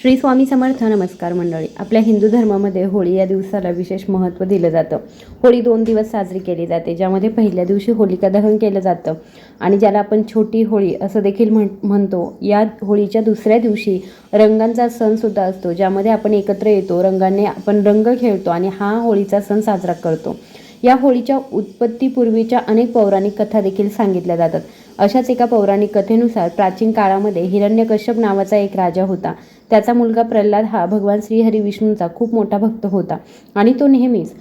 श्री स्वामी समर्थ नमस्कार मंडळी. आपल्या हिंदू धर्मामध्ये होळी या दिवसाला विशेष महत्त्व दिलं जातं. होळी दोन दिवस साजरी केली जाते ज्यामध्ये पहिल्या दिवशी होलिका दहन केलं जातं आणि ज्याला आपण छोटी होळी असं देखील म्हण म्हणतो. या होळीच्या दुसऱ्या दिवशी रंगांचा सणसुद्धा असतो ज्यामध्ये आपण एकत्र येतो रंगाने आपण रंग खेळतो आणि हा होळीचा सण साजरा करतो. या होळीच्या उत्पत्तीपूर्वीच्या अनेक पौराणिक कथा देखील सांगितल्या जातात. अशाच एका पौराणिक कथेनुसार प्राचीन काळामध्ये हिरण्यकश्यप नावाचा एक राजा होता. त्याचा मुलगा प्रल्हाद हा भगवान श्रीहरी विष्णूंचा खूप मोठा भक्त होता आणि तो नेहमीच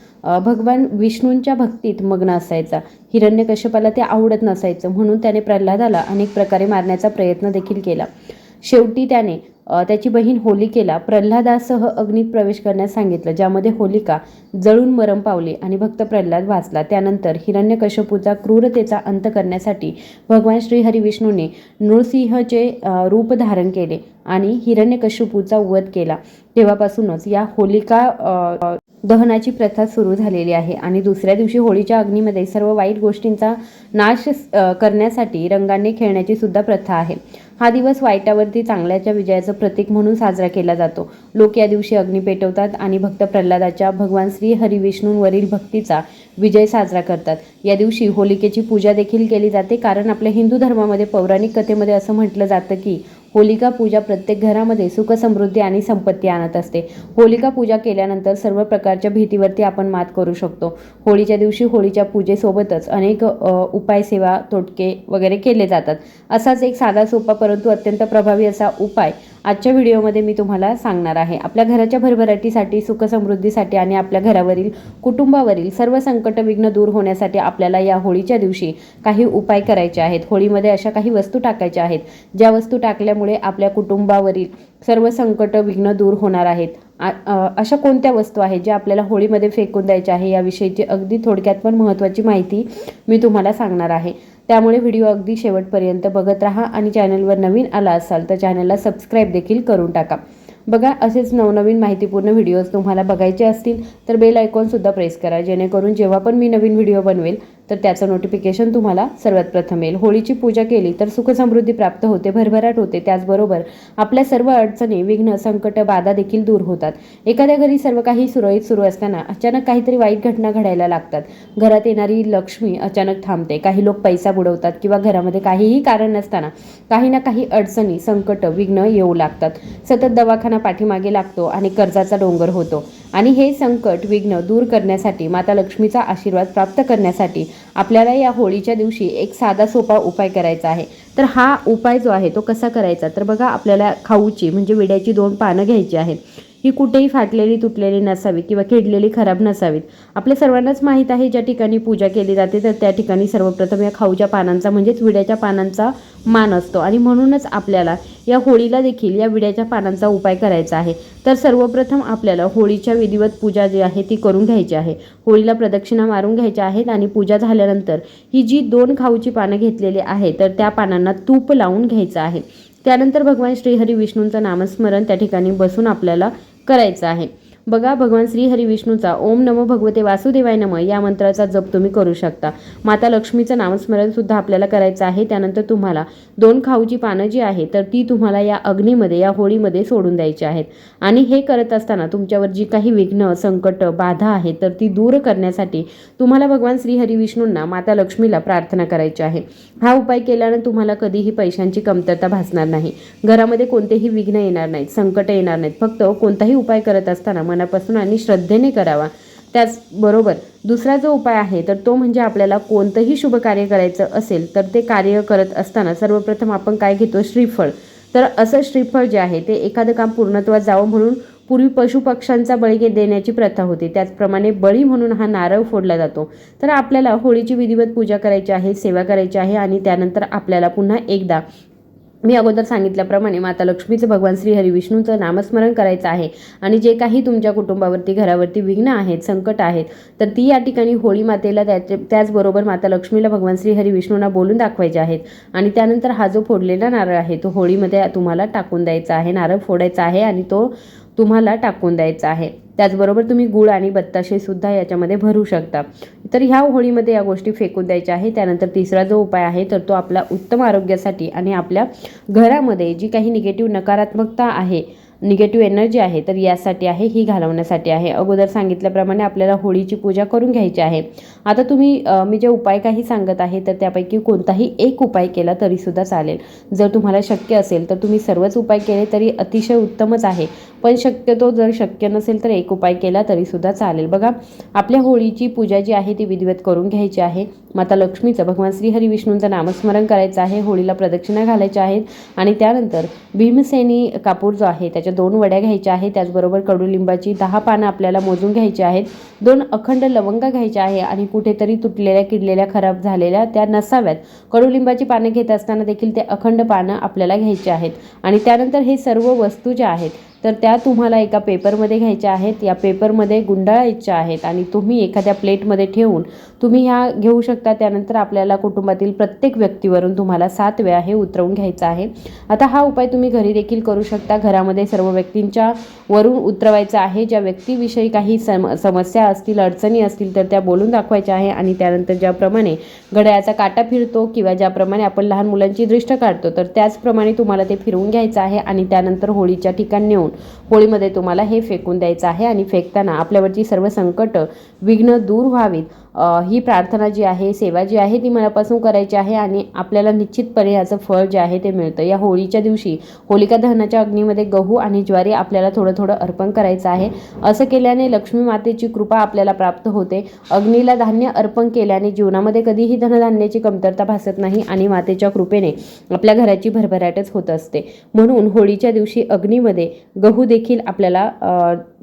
भगवान विष्णूंच्या भक्तीत मग्न असायचा. हिरण्यकश्यपाला ते आवडत नसायचं म्हणून त्याने प्रल्हादाला अनेक प्रकारे मारण्याचा प्रयत्न देखील केला. शेवटी त्याने त्याची बहीण होलिकेला प्रल्हादासह अग्नीत प्रवेश करण्यास सांगितलं ज्यामध्ये होलिका जळून मरम पावली आणि भक्त प्रल्हाद वाचला. त्यानंतर हिरण्यकश्यपूचा क्रूरतेचा अंत करण्यासाठी भगवान श्रीहरी विष्णूने नृसिंहचे रूप धारण केले आणि हिरण्यकश्यपूचा वध केला. तेव्हापासूनच या होलिका दहनाची प्रथा सुरू झालेली आहे आणि दुसऱ्या दिवशी होळीच्या अग्नीमध्ये सर्व वाईट गोष्टींचा नाश करण्यासाठी रंगाने खेळण्याची सुद्धा प्रथा आहे. हा दिवस वाईटावरती चांगल्याच्या विजयाचं प्रतीक म्हणून साजरा केला जातो. लोक या दिवशी अग्नी पेटवतात आणि भक्त प्रल्हादाच्या भगवान श्री हरिविष्णूंवरील भक्तीचा विजय साजरा करतात. या दिवशी होलिकेची पूजा देखील केली जाते कारण आपल्या हिंदू धर्मामध्ये पौराणिक कथेमध्ये असं म्हटलं जातं की होलिका पूजा प्रत्येक घरामध्ये सुख समृद्धी आणि संपत्ती आणत असते. होलिका पूजा केल्यानंतर सर्व प्रकारच्या भीतीवरती आपण मात करू शकतो. होळीच्या दिवशी होळीच्या पूजेसोबतच अनेक उपाय सेवा तोटके वगैरे केले जातात. असाच एक साधा सोपा परंतु अत्यंत प्रभावी असा उपाय आजच्या व्हिडिओमध्ये मी तुम्हाला सांगणार आहे. आपल्या घराच्या भरभराटीसाठी सुख समृद्धीसाठी आणि आपल्या घरावरील कुटुंबावरील सर्व संकट विघ्न दूर होण्यासाठी आपल्याला या होळीच्या दिवशी काही उपाय करायचे आहेत. होळीमध्ये अशा काही वस्तू टाकायच्या आहेत ज्या वस्तू टाकल्यामुळे आपल्या कुटुंबावरील सर्व संकट विघ्न दूर होणार आहेत. आ- अशा कोणत्या वस्तू आहेत ज्या आपल्याला होळीमध्ये फेकून द्यायच्या आहे याविषयीची अगदी थोडक्यात पण महत्त्वाची माहिती मी तुम्हाला सांगणार आहे. त्यामुळे व्हिडिओ अगदी शेवटपर्यंत बघत राहा आणि चॅनलवर नवीन आला असाल तर चॅनलला सबस्क्राईब देखील करून टाका. बघा असेच नवनवीन माहितीपूर्ण व्हिडिओज तुम्हाला बघायचे असतील तर बेल आयकॉनसुद्धा प्रेस करा जेणेकरून जेव्हा पण मी नवीन व्हिडिओ बनवेल तर त्याचं नोटिफिकेशन तुम्हाला सर्वात प्रथम येईल. होळीची पूजा केली तर सुखसमृद्धी प्राप्त होते भरभराट होते. त्याचबरोबर आपल्या सर्व अडचणी विघ्न संकट बाधा देखील दूर होतात. एखाद्या घरी सर्व काही सुरळीत सुरू असताना अचानक काहीतरी वाईट घटना घडायला लागतात. घरात येणारी लक्ष्मी अचानक थांबते. काही लोक पैसा बुडवतात किंवा घरामध्ये काहीही कारण नसताना काही ना काही अडचणी संकट विघ्न येऊ लागतात. सतत दवाखाना पाठीमागे लागतो आणि कर्जाचा डोंगर होतो. आणि हे संकट विघ्न दूर करण्यासाठी माता लक्ष्मीचा आशीर्वाद प्राप्त करण्यासाठी आपल्याला या होळीच्या दिवशी एक साधा सोपा उपाय करायचा आहे. तर हा उपाय जो आहे तो कसा करायचा? तर बघा आपल्याला खाऊची म्हणजे विड्याची दोन पानं घ्यायची आहेत. ही कुठेही फाटलेली तुटलेली नसावी किंवा किडलेली खराब नसावीत. आपल्या सर्वांनाच माहीत आहे ज्या ठिकाणी पूजा केली जाते तर त्या ठिकाणी सर्वप्रथम या खाऊच्या पानांचा म्हणजेच विड्याच्या पानांचा मान असतो. आणि म्हणूनच आपल्याला या होळीला देखील या विड्याच्या पानांचा उपाय करायचा आहे. तर सर्वप्रथम आपल्याला होळीच्या विधिवत पूजा जी आहे ती करून घ्यायची आहे. होळीला प्रदक्षिणा मारून घ्यायच्या आहेत आणि पूजा झाल्यानंतर ही जी दोन खाऊची पानं घेतलेली आहे तर त्या पानांना तूप लावून घ्यायचं आहे. त्यानंतर भगवान श्रीहरी विष्णूंचं नामस्मरण त्या ठिकाणी बसून आपल्याला करायचं आहे. बघा भगवान श्री हरी विष्णूचा. ओम नमो भगवते वासुदेवाय नम या मंत्राचा जप तुम्ही करू शकता. माता लक्ष्मीचं नामस्मरण सुद्धा आपल्याला करायचं आहे. त्यानंतर तुम्हाला दोन खाऊची पानं जी आहे तर ती तुम्हाला या अग्नीमध्ये या होळीमध्ये सोडून द्यायची आहेत. आणि हे करत असताना तुमच्यावर जी काही विघ्न संकट बाधा आहे तर ती दूर करण्यासाठी तुम्हाला भगवान श्री हरी विष्णूंना माता लक्ष्मीला प्रार्थना करायची आहे. हा उपाय केल्याने तुम्हाला कधीही पैशांची कमतरता भासणार नाही. घरामध्ये कोणतेही विघ्न येणार नाहीत संकट येणार नाहीत. फक्त कोणताही उपाय करत असताना मन मनापासून आणि श्रद्धेने करावा. त्याचबरोबर दुसरा जो उपाय आहे तर तो म्हणजे आपल्याला कोणतंही शुभ कार्य करायचं असेल तर ते कार्य करत असताना सर्वप्रथम आपण काय घेतो? श्रीफळ. तर असं श्रीफळ जे आहे ते एखादं काम पूर्णत्वात जावं म्हणून पूर्वी पशुपक्ष्यांचा बळी घे- देण्याची प्रथा होती. त्याचप्रमाणे बळी म्हणून हा नारळ फोडला जातो. तर आपल्याला होळीची विधिवत पूजा करायची आहे सेवा करायची आहे आणि त्यानंतर आपल्याला पुन्हा एकदा मी अगोदर सांगितल्याप्रमाणे माता लक्ष्मीचं भगवान श्री हरी विष्णूचं नामस्मरण करायचं आहे. आणि जे काही तुमच्या कुटुंबावरती घरावरती विघ्न आहेत संकट आहेत तर ती या ठिकाणी होळी मातेला त्याचे त्याचबरोबर माता लक्ष्मीला भगवान श्री हरिविष्णूंना बोलून दाखवायचे आहेत. आणि त्यानंतर हा जो फोडलेला नारळ आहे तो होळीमध्ये तुम्हाला टाकून द्यायचा आहे. नारळ फोडायचा आहे आणि तो तुम्हाला टाकून द्यायचा आहे. त्याचबरोबर तुम्ही गुळ आणि बत्ताशे सुद्धा याच्यामध्ये भरू शकता. तर ह्या होळीमध्ये या गोष्टी फेकून द्यायच्या आहे त्यानंतर तिसरा जो उपाय आहे तर तो आपला उत्तम आरोग्यासाठी आणि आपल्या घरामध्ये जी काही निगेटिव्ह नकारात्मकता आहे निगेटिव्ह एनर्जी आहे तर यासाठी आहे ही घालवण्यासाठी आहे. अगोदर सांगितल्याप्रमाणे आपल्याला होळीची पूजा करून घ्यायची आहे. आता तुम्ही मी जे उपाय काही सांगत आहे तर त्यापैकी कोणताही एक उपाय केला तरीसुद्धा चालेल. जर तुम्हाला शक्य असेल तर तुम्ही सर्वच उपाय केले तरी अतिशय उत्तमच आहे. पण शक्यतो जर शक्य नसेल तर एक उपाय केला तरीसुद्धा चालेल. बघा आपल्या होळीची पूजा जी आहे ती विधिवत करून घ्यायची आहे. माता लक्ष्मीचं भगवान श्रीहरी विष्णूंचं नामस्मरण करायचं आहे होळीला प्रदक्षिणा घालायच्या आहेत आणि त्यानंतर भीमसेनी कापूर जो आहे त्याच्या दोन वड्या घ्यायच्या आहेत. त्याचबरोबर कडुलिंबाची दहा पानं आपल्याला मोजून घ्यायची आहेत. दोन अखंड लवंगा घ्यायच्या आहे आणि कुठेतरी तुटलेल्या किडलेल्या खराब झालेल्या त्या नसाव्यात. कडुलिंबाची पानं घेत असताना देखील ते अखंड पानं आपल्याला घ्यायची आहेत. आणि त्यानंतर हे सर्व वस्तू ज्या आहेत तर त्या तुम्हाला एका पेपरमध्ये घ्यायच्या आहेत या पेपरमध्ये गुंडाळायच्या आहेत आणि तुम्ही एखाद्या प्लेटमध्ये ठेवून तुम्ही ह्या घेऊ शकता. त्यानंतर आपल्याला कुटुंबातील प्रत्येक व्यक्तीवरून तुम्हाला सात वेळा हे उतरवून घ्यायचं आहे. आता हा उपाय तुम्ही घरी देखील करू शकता. घरामध्ये सर्व व्यक्तींच्या वरून उतरवायचा आहे. ज्या व्यक्तीविषयी काही सम समस्या असतील अडचणी असतील तर त्या बोलून दाखवायच्या आहे आणि त्यानंतर ज्याप्रमाणे घड्याळाचा काटा फिरतो किंवा ज्याप्रमाणे आपण लहान मुलांची दृष्ट काढतो तर त्याचप्रमाणे तुम्हाला ते फिरवून घ्यायचं आहे आणि त्यानंतर होळीच्या ठिकाणी नेऊन होळीमध्ये तुम्हाला हे फेकून द्यायचं आहे आणि फेकताना आपल्यावरची सर्व संकट विघ्न दूर व्हावीत. ही प्रार्थना जी आहे सेवा जी आहे ती मनापासून करायची आहे आणि आपल्याला निश्चितपणे याचं फळ जे आहे ते मिळतं. या होळीच्या दिवशी होलिका दहनाच्या अग्नीमध्ये गहू आणि ज्वारी आपल्याला थोडं थोडं अर्पण करायचं आहे. असं केल्याने लक्ष्मी मातेची कृपा आपल्याला प्राप्त होते. अग्नीला धान्य अर्पण केल्याने जीवनामध्ये कधीही धनधान्याची कमतरता भासत नाही आणि मातेच्या कृपेने आपल्या घराची भरभराटच होत असते. म्हणून होळीच्या दिवशी अग्नीमध्ये गहू देखील आपल्याला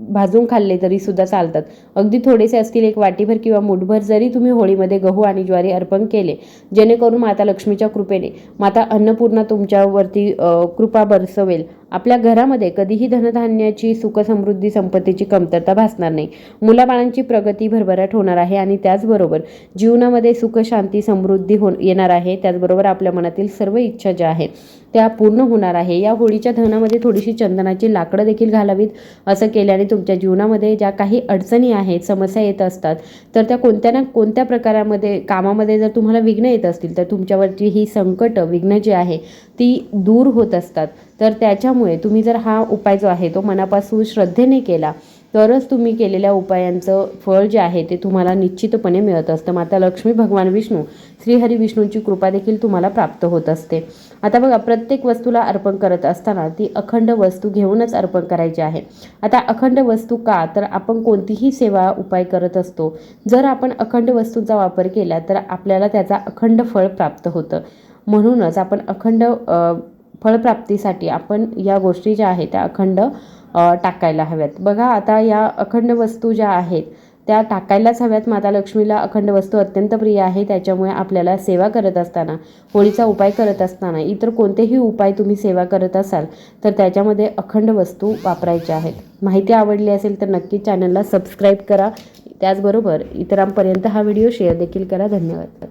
भाजून खाल्ले तरी सुद्धा चालतात. अगदी थोडेसे असतील एक वाटीभर किंवा मुठभर जरी तुम्ही होळीमध्ये गहू आणि ज्वारी अर्पण केले जेणेकरून माता लक्ष्मीच्या कृपेने माता अन्नपूर्णा तुमच्यावरती कृपा बरसवेल. आपल्या घरामध्ये कधीही धनधान्याची सुखसमृद्धी संपत्तीची कमतरता भासणार नाही. मुलाबाळांची प्रगती भरभराट होणार आहे आणि त्याचबरोबर जीवनामध्ये सुख शांती समृद्धी हो येणार आहे. त्याचबरोबर आपल्या मनातील सर्व इच्छा ज्या आहेत त्या पूर्ण होणार आहे. या होळीच्या दहनामध्ये थोडीशी चंदनाची लाकडं देखील घालावीत असं केल्याने तुमच्या जीवनामध्ये ज्या काही अडचणी आहेत समस्या येत असतात तर त्या कोणत्या ना कोणत्या प्रकारामध्ये कामामध्ये जर तुम्हाला विघ्न येत असतील तर तुमच्यावरची ही संकट विघ्न जी आहे ती दूर होत असतात. तर त्याच्यामुळे तुम्ही जर हा उपाय जो आहे तो मनापासून श्रद्धेने केला तरच तुम्ही केलेल्या उपायांचं फळ जे आहे ते तुम्हाला निश्चितपणे मिळत असतं. माता लक्ष्मी भगवान विष्णू श्रीहरी विष्णूंची कृपा देखील तुम्हाला प्राप्त होत असते. आता बघा प्रत्येक वस्तूला अर्पण करत असताना ती अखंड वस्तू घेऊनच अर्पण करायची आहे. आता अखंड वस्तू का? तर आपण कोणतीही सेवा उपाय करत असतो. जर आपण अखंड वस्तूंचा वापर केला तर आपल्याला त्याचा अखंड फळ प्राप्त होतं. म्हणूनच आपण अखंड फळप्राप्तीसाठी आपण या गोष्टी ज्या आहेत त्या अखंड टाकायला हव्यात. बघा आता या अखंड वस्तू ज्या आहेत त्या टाकायलाच हव्यात. माता लक्ष्मीला अखंड वस्तू अत्यंत प्रिय आहे. त्याच्यामुळे आपल्याला सेवा करत असताना होळीचा उपाय करत असताना इतर कोणतेही उपाय तुम्ही सेवा करत असाल तर त्याच्यामध्ये अखंड वस्तू वापरायच्या आहेत. माहिती आवडली असेल तर नक्की चॅनलला सबस्क्राईब करा. त्याचबरोबर इतरांपर्यंत हा व्हिडिओ शेअर देखील करा. धन्यवाद.